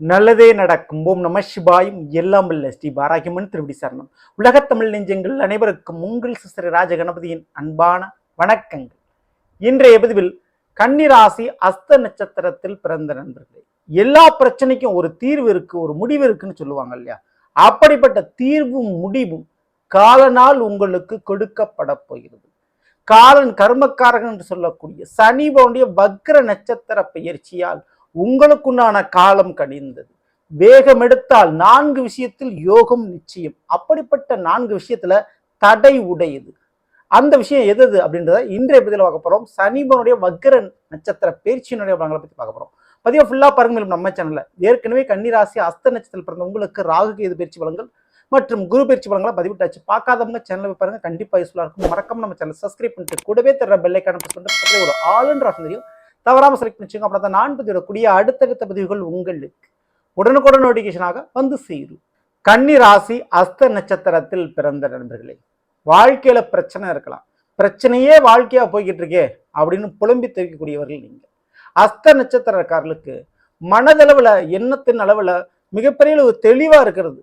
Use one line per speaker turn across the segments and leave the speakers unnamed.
நல்லதே நடக்கும். ஓம் நம சிவாயும். எல்லாம் வல்ல ஸ்ரீ பாராகிமன் திருவிடி சரணம். உலகத்தமிழ் நெஞ்சங்கள் அனைவருக்கும் உங்கள் சிஸ்டர் ராஜ கணபதியின் அன்பான வணக்கங்கள். இன்றைய பதிவில் கன்னிராசி அஸ்த நட்சத்திரத்தில் பிறந்த நண்பர்களே எல்லா பிரச்சனைக்கும் ஒரு தீர்வு இருக்கு ஒரு முடிவு இருக்குன்னு சொல்லுவாங்க இல்லையா? அப்படிப்பட்ட தீர்வும் முடிவும் காலனால் உங்களுக்கு கொடுக்கப்பட போகிறது. காலன் கர்மக்காரகன் என்று சொல்லக்கூடிய சனி போன்ற வக்ர நட்சத்திர பயிற்சியால் உங்களுக்குண்டான காலம் கணிந்தது வேகம் எடுத்தால் நான்கு விஷயத்தில் யோகம் நிச்சயம். அப்படிப்பட்ட நான்கு விஷயத்துல தடை உடையது. அந்த விஷயம் எது எது அப்படின்றத இன்றைய பதில பார்க்க போறோம். சனிபனுடைய வக்ர நட்சத்திர பயிற்சியினுடைய பலங்களை பத்தி பார்க்க போறோம். பதிவாக ஃபுல்லா பாருங்க மேலும் நம்ம சேனல்ல ஏற்கனவே கன்னிராசி அஸ்த நட்சத்திரத்தில் பிறந்த உங்களுக்கு ராகு கேது பயிற்சி பலங்கள் மற்றும் குரு பயிற்சி பலங்களை பதிவிட்டாச்சு. பார்க்காதவங்க சேனல் பாருங்க. கண்டிப்பா யூஸ்ஃபுல்லா இருக்கும். மறக்காம நம்ம சேனல் சப்ஸ்கிரைப் பண்ணிட்டு கூடவே தர பெல்லைக்கான பண்ணிட்டு ஒரு ஆளுன்ற ஆப்ஷன் தெரியும். தவறாம செலக்ட் பண்ணிச்சுங்க. அப்படி தான் நான் பதிவிடக்கூடிய அடுத்தடுத்த பதிவுகள் உங்களுக்கு உடனுக்குடன் நோட்டிஃபிகேஷனாக வந்து சேரும். கன்னி ராசி அஸ்த நட்சத்திரத்தில் பிறந்த நண்பர்களே வாழ்க்கையில் பிரச்சனை இருக்கலாம். பிரச்சனையே வாழ்க்கையாக போய்கிட்டு இருக்கே அப்படின்னு புலம்பி தெரிவிக்கக்கூடியவர்கள் நீங்கள் அஸ்த நட்சத்திரக்காரர்களுக்கு மனதளவில் எண்ணத்தின் அளவில் மிகப்பெரிய ஒரு தெளிவாக இருக்கிறது.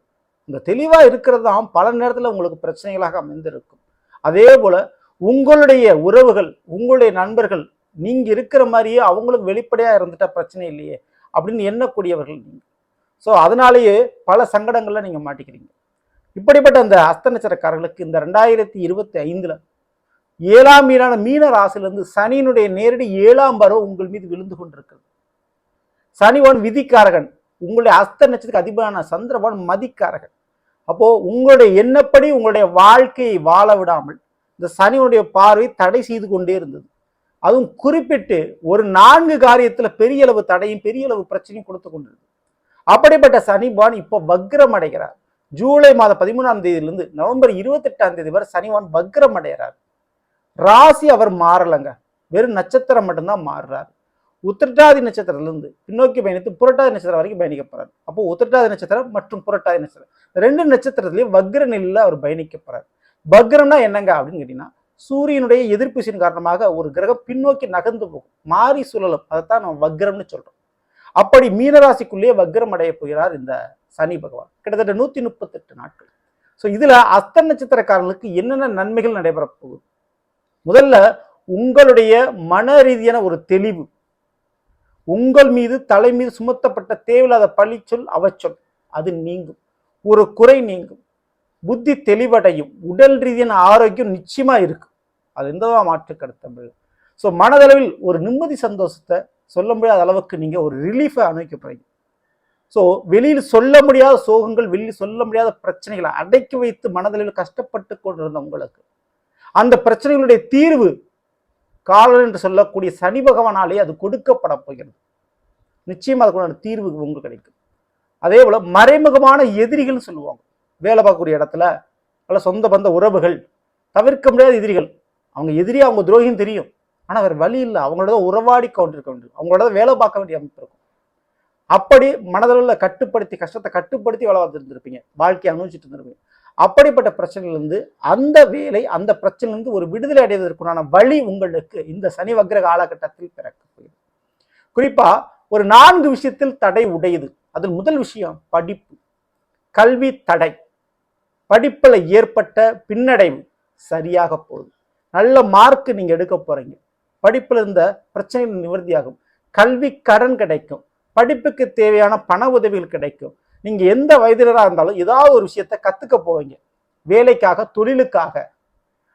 இந்த தெளிவாக இருக்கிறது தான் பல நேரத்தில் உங்களுக்கு பிரச்சனைகளாக அமைந்திருக்கும். அதே போல் உங்களுடைய உறவுகள் உங்களுடைய நண்பர்கள் நீங்கள் இருக்கிற மாதிரியே அவங்களுக்கு வெளிப்படையாக இருந்துட்டா பிரச்சனை இல்லையே அப்படின்னு எண்ணக்கூடியவர்கள் நீங்கள் ஸோ அதனாலேயே பல சங்கடங்களில் நீங்கள் மாட்டிக்கிறீங்க. இப்படிப்பட்ட அந்த அஸ்த நட்சத்திரக்காரர்களுக்கு இந்த ரெண்டாயிரத்தி இருபத்தி ஐந்தில் ஏழாம் மீனான மீன ராசிலிருந்து சனியினுடைய நேரடி ஏழாம் பருவம் உங்கள் மீது விழுந்து கொண்டிருக்கிறது. சனிவன் விதிக்காரகன் உங்களுடைய அஸ்த நட்சத்திரக்கு அதிபரான சந்திரவான் மதிக்காரகன். அப்போது உங்களுடைய எண்ணப்படி உங்களுடைய வாழ்க்கையை வாழ விடாமல் இந்த சனியுடைய பார்வை தடை செய்து கொண்டே இருந்தது. அதுவும் குறிப்பிட்டு ஒரு நான்கு காரியத்தில் பெரிய அளவு தடையும் பெரிய அளவு பிரச்சனையும் கொடுத்து கொண்டிருக்கு. அப்படிப்பட்ட சனிபான் இப்போ வக்ரம் அடைகிறார் ஜூலை மாதம் பதிமூணாம் தேதியிலிருந்து நவம்பர் இருபத்தெட்டாம் தேதி வரை சனிவான் வக்ரம் அடைகிறார் ராசி அவர் மாறலைங்க. வெறும் நட்சத்திரம் மட்டும்தான் மாறுறார். உத்திரட்டாதி நட்சத்திரத்திலிருந்து பின்னோக்கி பயணித்து புரட்டாதி நட்சத்திரம் வரைக்கும் பயணிக்க போறார். அப்போ உத்திரட்டாதி நட்சத்திரம் மற்றும் புரட்டாதி நட்சத்திரம். ரெண்டு நட்சத்திரத்திலையும் வக்ர நிலையில் அவர் பயணிக்க போறார். வக்ரம்னா என்னங்க அப்படின்னு கேட்டீங்கன்னா சூரியனுடைய எதிர்ப்பு காரணமாக ஒரு கிரகம் பின்னோக்கி நகர்ந்து போகும். மாறி சுழலும். அதைத்தான் நம்ம வக்ரம்னு சொல்றோம். அப்படி மீனராசிக்குள்ளேயே வக்ரம் அடைய போகிறார் இந்த சனி பகவான். கிட்டத்தட்ட நூத்தி முப்பத்தெட்டு நாட்கள். ஸோ இதுல அஸ்த நட்சத்திரக்காரர்களுக்கு என்னென்ன நன்மைகள் நடைபெற போகுது? முதல்ல உங்களுடைய மன ரீதியான ஒரு தெளிவு. உங்கள் மீது தலை மீது சுமத்தப்பட்ட தேவையில்லாத பழிச்சொல் அவச்சொல் அது நீங்கும். ஒரு குறை நீங்கும். புத்தி தெளிவடையும். உடல் ரீதியான ஆரோக்கியம் நிச்சயமா இருக்கும். அது எந்தவா மாற்று கருத்தமில்லை ஸோ மனதளவில் ஒரு நிம்மதி சந்தோஷத்தை சொல்ல முடியாத அளவுக்கு நீங்க ஒரு ரிலீஃபை அனுபவிக்க போகிறீங்க ஸோ வெளியில் சொல்ல முடியாத சோகங்கள் வெளியில் சொல்ல முடியாத பிரச்சனைகளை அடக்கி வைத்து மனதளவில் கஷ்டப்பட்டு கொண்டிருந்த உங்களுக்கு அந்த பிரச்சனைகளுடைய தீர்வு காலன் என்று சொல்லக்கூடிய சனி பகவானாலே அது கொடுக்கப்பட போகிறது. நிச்சயமா அதுக்குள்ள தீர்வு உங்களுக்கு கிடைக்கும். அதே போல மறைமுகமான எதிரிகள்னு சொல்லுவாங்க. வேலை பார்க்கக்கூடிய இடத்துல அல்ல சொந்த பந்த உறவுகள் தவிர்க்க முடியாத எதிரிகள் அவங்க எதிரி அவங்க துரோகின்னு தெரியும். ஆனால் வேறு வழி இல்லை. அவங்களோட தான் உறவாடி கொண்டிருக்க வேண்டும் அவங்களோட தான் வேலை பார்க்க வேண்டிய அமைப்பு இருக்கும். அப்படி மனதளவில் கட்டுப்படுத்தி கஷ்டத்தை கட்டுப்படுத்தி வேலை பார்த்துருந்துருப்பீங்க வாழ்க்கையை அனுபவிச்சுட்டு இருந்திருப்பீங்க. அப்படிப்பட்ட பிரச்சனையிலிருந்து அந்த வேலை அந்த பிரச்சனையிலிருந்து ஒரு விடுதலை அடைவதற்குண்டான வழி உங்களுக்கு இந்த சனி வக்ர காலகட்டத்தில் பிறக்க போயிடும் குறிப்பாக ஒரு நான்கு விஷயத்தில் தடை உடையது. அதில் முதல் விஷயம் படிப்பு. கல்வி தடை. படிப்பில் ஏற்பட்ட பின்னடைவு சரியாக போகுது. நல்ல மார்க் நீங்கள் எடுக்க போகிறீங்க படிப்பில் இருந்த பிரச்சனைகள் நிவர்த்தியாகும். கல்வி கடன் கிடைக்கும். படிப்புக்கு தேவையான பண உதவிகள் கிடைக்கும். நீங்கள் எந்த வயதினராக இருந்தாலும் ஏதாவது ஒரு விஷயத்த கற்றுக்க போவீங்க. வேலைக்காக தொழிலுக்காக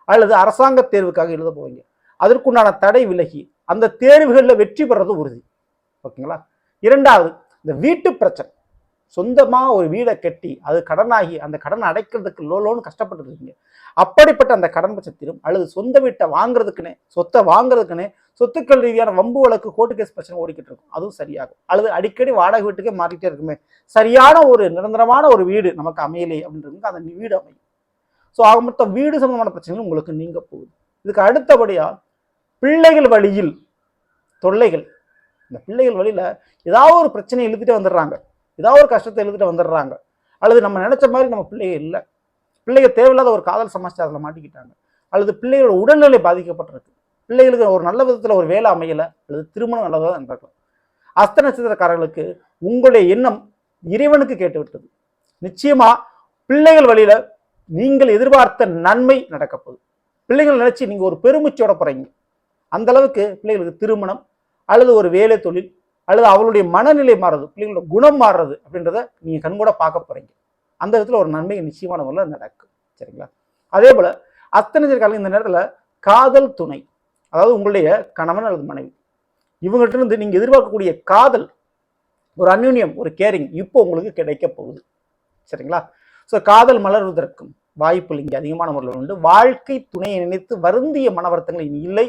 அல்லது அரசாங்க தேர்வுக்காக எழுத போவீங்க. அதற்குண்டான தடை விலகி அந்த தேர்வுகளில் வெற்றி பெறது உறுதி. ஓகேங்களா? இரண்டாவது இந்த வீட்டு பிரச்சனை. சொந்தமாக ஒரு வீடை கட்டி அது கடனாகி அந்த கடன் அடைக்கிறதுக்கு லோ லோன்னு கஷ்டப்பட்டு இருக்கீங்க. அப்படிப்பட்ட அந்த கடன் பட்சத்திலும் அல்லது சொந்த வீட்டை வாங்குறதுக்குனே சொத்தை வாங்குறதுக்குனே சொத்துக்கள் ரீதியான வம்பு வழக்கு கோர்ட்டு கேஸ் பிரச்சனை ஓடிக்கிட்டு இருக்கும். அதுவும் சரியாகும். அல்லது அடிக்கடி வாடகை வீட்டுக்கே மாறிட்டே இருக்குமே. சரியான ஒரு நிரந்தரமான ஒரு வீடு நமக்கு அமையலை அப்படின்றது அந்த வீடு அமையும். ஸோ ஆக மொத்தம் வீடு சம்பந்தமான பிரச்சனைகள் உங்களுக்கு நீங்க போகுது. இதுக்கு அடுத்தபடியாக பிள்ளைகள் வழியில் தொல்லைகள். இந்த பிள்ளைகள் வழியில் ஏதாவது ஒரு பிரச்சனையை எழுதிட்டே வந்துடுறாங்க. ஏதாவது ஒரு கஷ்டத்தை எழுதிட்டு வந்துடுறாங்க. அல்லது நம்ம நினச்ச மாதிரி நம்ம பிள்ளைங்க இல்லை. பிள்ளைங்க தேவையில்லாத ஒரு காதல் சமாச்சாரத்தில் மாட்டிக்கிட்டாங்க. அல்லது பிள்ளைகளோட உடல்நிலை பாதிக்கப்பட்டிருக்கு. பிள்ளைகளுக்கு ஒரு நல்ல விதத்தில் ஒரு வேலை அமையலை. அல்லது திருமணம் நல்லதாக நடக்கும் அஸ்த நட்சத்திரக்காரர்களுக்கு உங்களுடைய எண்ணம் இறைவனுக்கு கேட்டு விட்டது பிள்ளைகள் வழியில் நீங்கள் எதிர்பார்த்த நன்மை நடக்கப்போகுது பிள்ளைகள் நினச்சி நீங்கள் ஒரு பெருமிச்சோட போகிறீங்க அந்த அளவுக்கு பிள்ளைகளுக்கு திருமணம் அல்லது ஒரு வேலை தொழில் அல்லது அவளுடைய மனநிலை மாறுறது பிள்ளைங்களோட குணம் மாறுறது அப்படின்றத நீங்கள் கண்கூட பார்க்க போகிறீங்க அந்த விதத்தில் ஒரு நன்மை நிச்சயமான முறையில் நடக்கும். சரிங்களா? அதே போல் அத்தனை காலம் இந்த நேரத்தில் காதல் துணை அதாவது உங்களுடைய கணவன் அல்லது மனைவி இவங்கள்ட்ட இருந்து நீங்கள் எதிர்பார்க்கக்கூடிய காதல் ஒரு அந்யூன்யம் ஒரு கேரிங் இப்போ உங்களுக்கு கிடைக்க போகுது. சரிங்களா? ஸோ காதல் மலர்வதற்கும் வாய்ப்புகள் இங்கே அதிகமான முறையில் உண்டு. வாழ்க்கை துணையை நினைத்து வருந்திய மனவருத்தங்கள் இனி இல்லை.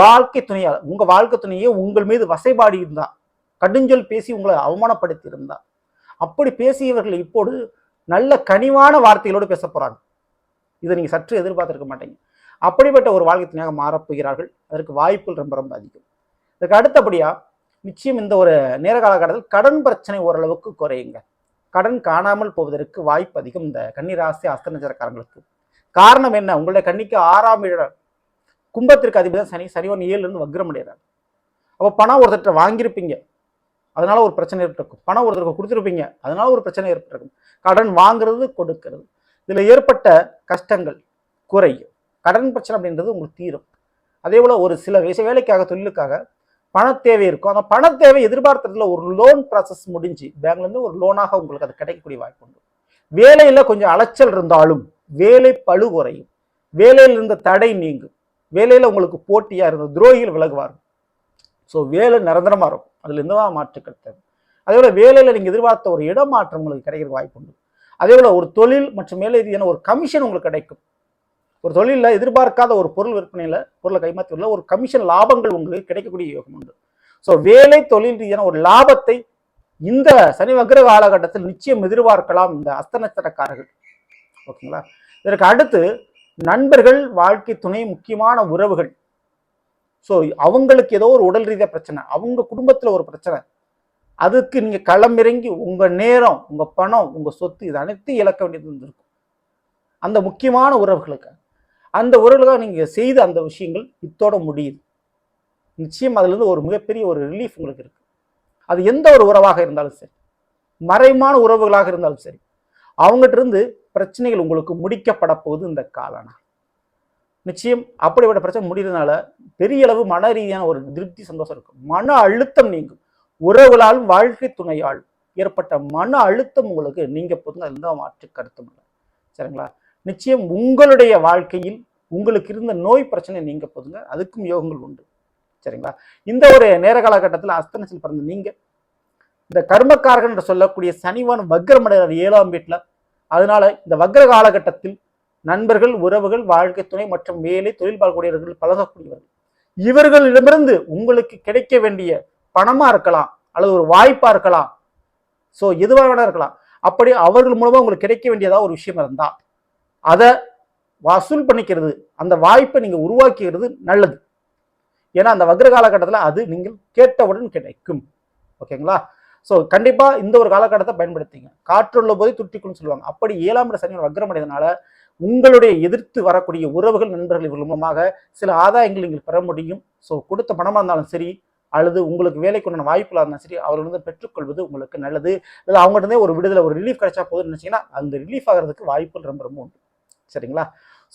வாழ்க்கை துணையால் உங்கள் வாழ்க்கை துணையே உங்கள் மீது வசைபாடி இருந்தால் கடுஞ்சொல் பேசி உங்களை அவமானப்படுத்தி இருந்தார் அப்படி பேசியவர்கள் இப்போது நல்ல கனிவான வார்த்தைகளோடு பேச போகிறாங்க இதை நீங்கள் சற்று எதிர்பார்த்துருக்க மாட்டீங்க. அப்படிப்பட்ட ஒரு வாழ்க்கை மாறப்போகிறார்கள் அதற்கு வாய்ப்புகள் ரொம்ப ரொம்ப அதிகம். இதுக்கு அடுத்தபடியாக நிச்சயம் இந்த ஒரு நேர காலகட்டத்தில் கடன் பிரச்சனை ஓரளவுக்கு குறையுங்க. கடன் காணாமல் போவதற்கு வாய்ப்பு அதிகம் இந்த கன்னிராசி அஸ்த நட்சத்திரக்காரங்களுக்கு காரணம் என்ன? உங்களுடைய கண்ணிக்கு ஆறாம் இழ கும்பத்திற்கு அதிபதி சனி சனிவன் ஏழுல இருந்து வக்ரம் அடைகிறார். அப்போ பணம் ஒருத்தர்கிட்ட வாங்கியிருப்பீங்க. அதனால ஒரு பிரச்சனை ஏற்பட்டிருக்கும். பணம் ஒருத்தருக்கு கொடுத்துருப்பீங்க அதனால ஒரு பிரச்சனை ஏற்பட்டிருக்கும். கடன் வாங்குறது கொடுக்கிறது. இதில் ஏற்பட்ட கஷ்டங்கள் குறையும். கடன் பிரச்சனை அப்படின்றது உங்களுக்கு தீரும். அதே போல் ஒரு சில விஷ- வேலைக்காக தொழிலுக்காக பண தேவை இருக்கும். அந்த பண தேவை எதிர்பார்த்ததில் ஒரு லோன் ப்ராசஸ் முடிஞ்சு பேங்க்லேருந்து ஒரு லோனாக உங்களுக்கு அது கிடைக்கக்கூடிய வாய்ப்பு உண்டு. வேலையில் கொஞ்சம் அலைச்சல் இருந்தாலும் வேலை பழு குறையும். வேலையில் இருந்த தடை நீங்கும். வேலையில் உங்களுக்கு போட்டியாக இருந்த துரோகிகள் விலகுவார்கள். ஸோ வேலை நிரந்தரமாக இருக்கும். அதுல தான் மாற்று கிடைத்தது அதே போல் வேலையில் நீங்கள் எதிர்பார்த்த ஒரு இடமாற்றம் உங்களுக்கு கிடைக்கிற வாய்ப்பு உண்டு. அதே போல் ஒரு தொழில் மற்றும் மேலே ரீதியான ஒரு கமிஷன் உங்களுக்கு கிடைக்கும். ஒரு தொழிலில் எதிர்பார்க்காத ஒரு பொருள் விற்பனையில் பொருளை கைமாற்றியுள்ள ஒரு கமிஷன் லாபங்கள் உங்களுக்கு கிடைக்கக்கூடிய யோகம் உண்டு. ஸோ வேலை தொழில் ரீதியான ஒரு லாபத்தை இந்த சனி வக்ர காலகட்டத்தில் நிச்சயம் எதிர்பார்க்கலாம் இந்த அஸ்த நட்சத்திரக்காரர்கள் ஓகேங்களா? இதற்கு அடுத்து நண்பர்கள் வாழ்க்கை துணை முக்கியமான உறவுகள். ஸோ அவங்களுக்கு ஏதோ ஒரு உடல் ரீதியாக பிரச்சனை அவங்க குடும்பத்தில் ஒரு பிரச்சனை. அதுக்கு நீங்கள் களமிறங்கி உங்கள் நேரம் உங்கள் பணம் உங்கள் சொத்து இது அனைத்தையும் இழக்க வேண்டியது இருந்திருக்கும் அந்த முக்கியமான உறவுகளுக்கு. அந்த உறவுகளுக்காக நீங்கள் செய்த அந்த விஷயங்கள் இத்தோட முடியுது. நிச்சயம் அதுலேருந்து ஒரு மிகப்பெரிய ஒரு ரிலீஃப் உங்களுக்கு இருக்குது அது எந்த ஒரு உறவாக இருந்தாலும் சரி மறைமான உறவுகளாக இருந்தாலும் சரி அவங்ககிட்ட இருந்து பிரச்சனைகள் உங்களுக்கு முடிக்கப்பட போகுது இந்த காலனா நிச்சயம் அப்படிப்பட்ட பிரச்சனை முடிகிறதுனால பெரிய அளவு மன ரீதியான ஒரு திருப்தி சந்தோஷம் இருக்கும். மன அழுத்தம் நீங்கும். உறவுகளால் வாழ்க்கை துணையால் ஏற்பட்ட மன அழுத்தம் உங்களுக்கு நீங்க போதுங்க எந்த மாற்று கருத்தும் இல்லை. சரிங்களா? நிச்சயம் உங்களுடைய வாழ்க்கையில் உங்களுக்கு இருந்த நோய் பிரச்சனை நீங்க போதுங்க. அதுக்கும் யோகங்கள் உண்டு. சரிங்களா? இந்த ஒரு நேர காலகட்டத்தில் அஸ்தனத்தில் பிறந்த நீங்க இந்த கர்மக்காரகன் என்று சொல்லக்கூடிய சனிவான் வக்ரமடைகிறார் ஏழாம் வீட்டில். அதனால இந்த வக்ர காலகட்டத்தில் நண்பர்கள் உறவுகள் வாழ்க்கை துணை மற்றும் வேலை தொழில் பார்க்கக்கூடியவர்கள் பழகக்கூடியவர்கள். இவர்களிடமிருந்து உங்களுக்கு கிடைக்க வேண்டிய பணமா இருக்கலாம் அல்லது ஒரு வாய்ப்பா இருக்கலாம். ஸோ எதுவாக வேணா இருக்கலாம். அப்படி அவர்கள் மூலமா உங்களுக்கு கிடைக்க வேண்டியதா ஒரு விஷயம் இருந்தா அதை வசூல் பண்ணிக்கிறது அந்த வாய்ப்பை நீங்க உருவாக்கிக்கிறது நல்லது. ஏன்னா அந்த வக்ர காலகட்டத்தில் அது நீங்கள் கேட்டவுடன் கிடைக்கும். ஓகேங்களா? ஸோ கண்டிப்பாக இந்த ஒரு காலகட்டத்தை பயன்படுத்திங்க. காற்றுள்ள போது துட்டிக்குன்னு சொல்லுவாங்க. அப்படி ஏழாம் இட சனி வக்ரம் உங்களுடைய எதிர்த்து வரக்கூடிய உறவுகள் நண்பர்கள் இவர்கள் மூலமாக சில ஆதாயங்கள் நீங்கள் பெற முடியும். ஸோ கொடுத்த பணமாக இருந்தாலும் சரி அல்லது உங்களுக்கு வேலைக்கு உண்டான வாய்ப்புகளாக இருந்தாலும் சரி அவர்களிருந்து பெற்றுக்கொள்வது உங்களுக்கு நல்லது. இல்லை அவங்ககிட்ட ஒரு விடுதலை ஒரு ரிலீஃப் கிடைச்சா போதும்னு நினச்சிங்கன்னா அந்த ரிலீஃப் ஆகிறதுக்கு வாய்ப்புகள் ரொம்ப ரொம்ப உண்டு. சரிங்களா?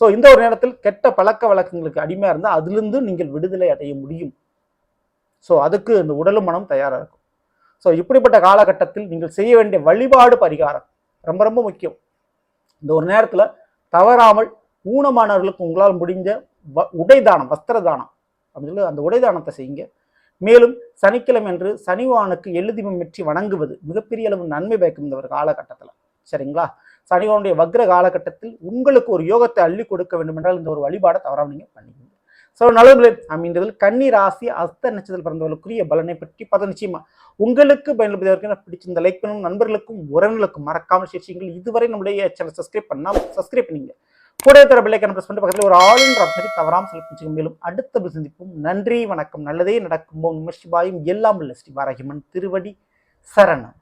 ஸோ இந்த ஒரு நேரத்தில் கெட்ட பழக்க வழக்கங்களுக்கு அடிமையாக இருந்தால் அதிலிருந்து நீங்கள் விடுதலை அடைய முடியும். ஸோ அதுக்கு இந்த உடலும் மனம் தயாராக இருக்கும். ஸோ இப்படிப்பட்ட காலகட்டத்தில் நீங்கள் செய்ய வேண்டிய வழிபாடு பரிகாரம் ரொம்ப ரொம்ப முக்கியம். இந்த ஒரு நேரத்தில் தவறாமல் ஊனமானவர்களுக்கு உங்களால் முடிஞ்ச வ உடைதானம் வஸ்திர தானம் அப்படின்னு சொல்லி அந்த உடைதானத்தை செய்யுங்க. மேலும் சனிக்கிழமை என்று சனிவானுக்கு எழுதிமம் வெற்றி வணங்குவது மிகப்பெரிய அளவு நன்மை பயக்கும் இந்த ஒரு காலகட்டத்தில். சரிங்களா? சனிவானுடைய வக்ர காலகட்டத்தில் உங்களுக்கு ஒரு யோகத்தை அள்ளி கொடுக்க வேண்டும் என்றால் இந்த ஒரு வழிபாடை தவறாமல் நீங்கள் பண்ணிக்கோங்க. ஸோ நல்லவர்களே அமைந்ததில் கன்னி ராசி அஸ்த நட்சத்திரத்தில் பிறந்தவர்களுக்குரிய பலனை பற்றி பார்த்தா நிச்சயமா உங்களுக்கு பயன்படுவதற்கு பிடிச்சிருந்த லைக் பண்ணணும் நண்பர்களுக்கும் உறவுகளுக்கும் மறக்காமல் சேர்ச்சிங்கள் இதுவரை நம்முடைய சேனல் சப்ஸ்கிரைப் பண்ணால் சப்ஸ்கிரைப் பண்ணீங்க. கூட தர பிள்ளைக்கான ப்ரெஸ் பண்ணி பக்கத்தில் ஒரு ஆல் என்ற ஆப்ஷனை தவறாமல் செலுத்தி மேலும் அடுத்த சந்திப்போம். நன்றி வணக்கம். நல்லதே நடக்கும் ஓம் நம சிவாயும் எல்லாம் உள்ள ஸ்ரீ வாராகிமன் திருவடி சரணம்.